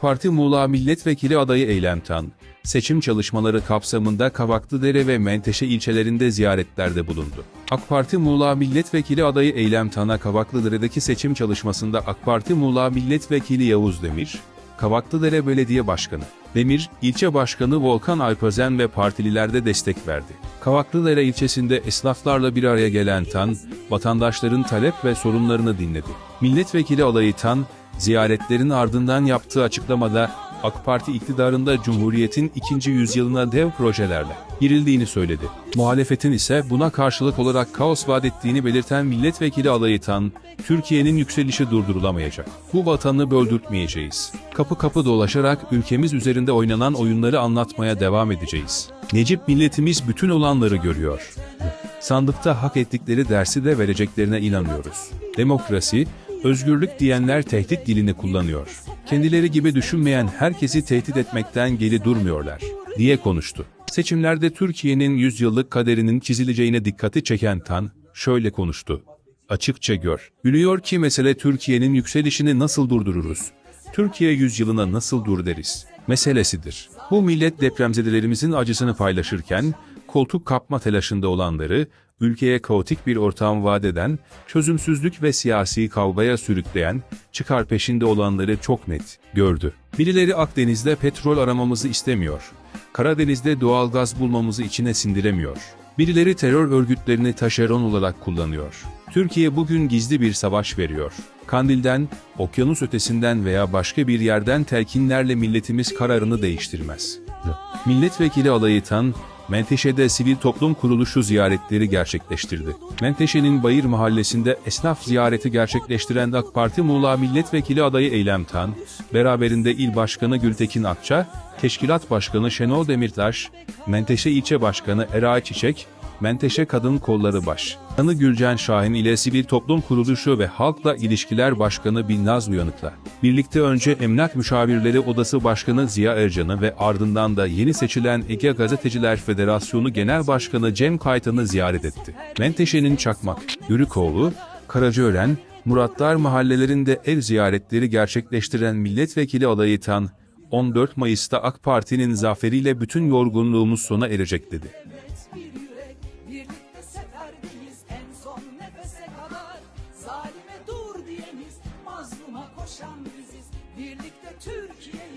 Parti Muğla Milletvekili adayı Eylem Tan, seçim çalışmaları kapsamında Kavaklıdere ve Menteşe ilçelerinde ziyaretlerde bulundu. AK Parti Muğla Milletvekili adayı Eylem Tan'a Kavaklıdere'deki seçim çalışmasında AK Parti Muğla Milletvekili Yavuz Demir, Kavaklıdere Belediye Başkanı, Demir, ilçe başkanı Volkan Alpözen ve partililer de destek verdi. Kavaklıdere ilçesinde esnaflarla bir araya gelen Tan, vatandaşların talep ve sorunlarını dinledi. Milletvekili adayı Tan, ziyaretlerin ardından yaptığı açıklamada AK Parti iktidarında Cumhuriyet'in ikinci yüzyılına dev projelerle girildiğini söyledi. Muhalefetin ise buna karşılık olarak kaos vaat ettiğini belirten milletvekili adayı Tan, Türkiye'nin yükselişi durdurulamayacak. Bu vatanı böldürtmeyeceğiz. Kapı kapı dolaşarak ülkemiz üzerinde oynanan oyunları anlatmaya devam edeceğiz. Necip milletimiz bütün olanları görüyor. Sandıkta hak ettikleri dersi de vereceklerine inanıyoruz. Demokrasi, özgürlük diyenler tehdit dilini kullanıyor. Kendileri gibi düşünmeyen herkesi tehdit etmekten geri durmuyorlar, diye konuştu. Seçimlerde Türkiye'nin 100 yıllık kaderinin çizileceğine dikkati çeken Tan, şöyle konuştu. Açıkça gör. Biliyor ki mesele Türkiye'nin yükselişini nasıl durdururuz? Türkiye yüzyılına nasıl dur deriz? Meselesidir. Bu millet depremzedelerimizin acısını paylaşırken, koltuk kapma telaşında olanları, ülkeye kaotik bir ortam vaat eden, çözümsüzlük ve siyasi kavgaya sürükleyen, çıkar peşinde olanları çok net gördü. Birileri Akdeniz'de petrol aramamızı istemiyor. Karadeniz'de doğal gaz bulmamızı içine sindiremiyor. Birileri terör örgütlerini taşeron olarak kullanıyor. Türkiye bugün gizli bir savaş veriyor. Kandil'den, okyanus ötesinden veya başka bir yerden telkinlerle milletimiz kararını değiştirmez. Milletvekili alayı Tan, Menteşe'de sivil toplum kuruluşu ziyaretleri gerçekleştirdi. Menteşe'nin Bayır Mahallesi'nde esnaf ziyareti gerçekleştiren AK Parti Muğla Milletvekili adayı Eylem Tan, beraberinde İl Başkanı Gültekin Akça, Teşkilat Başkanı Şenol Demirtaş, Menteşe İlçe Başkanı Eray Çiçek, Menteşe Kadın Kolları Baş. Kanı Gülcen Şahin ile Sivil Toplum Kuruluşu ve Halkla İlişkiler Başkanı Binnaz Uyanık'la. Birlikte önce Emlak Müşavirleri Odası Başkanı Ziya Ercan'ı ve ardından da yeni seçilen Ege Gazeteciler Federasyonu Genel Başkanı Cem Kaytan'ı ziyaret etti. Menteşe'nin Çakmak, Yürükoğlu, Karacaören, Muratlar mahallelerinde ev ziyaretleri gerçekleştiren milletvekili adayı Tan, 14 Mayıs'ta AK Parti'nin zaferiyle bütün yorgunluğumuz sona erecek dedi. Birlikte seferdeyiz en son nefese kadar. Zalime dur diyeniz mazluma koşan biziz. Birlikte Türkiye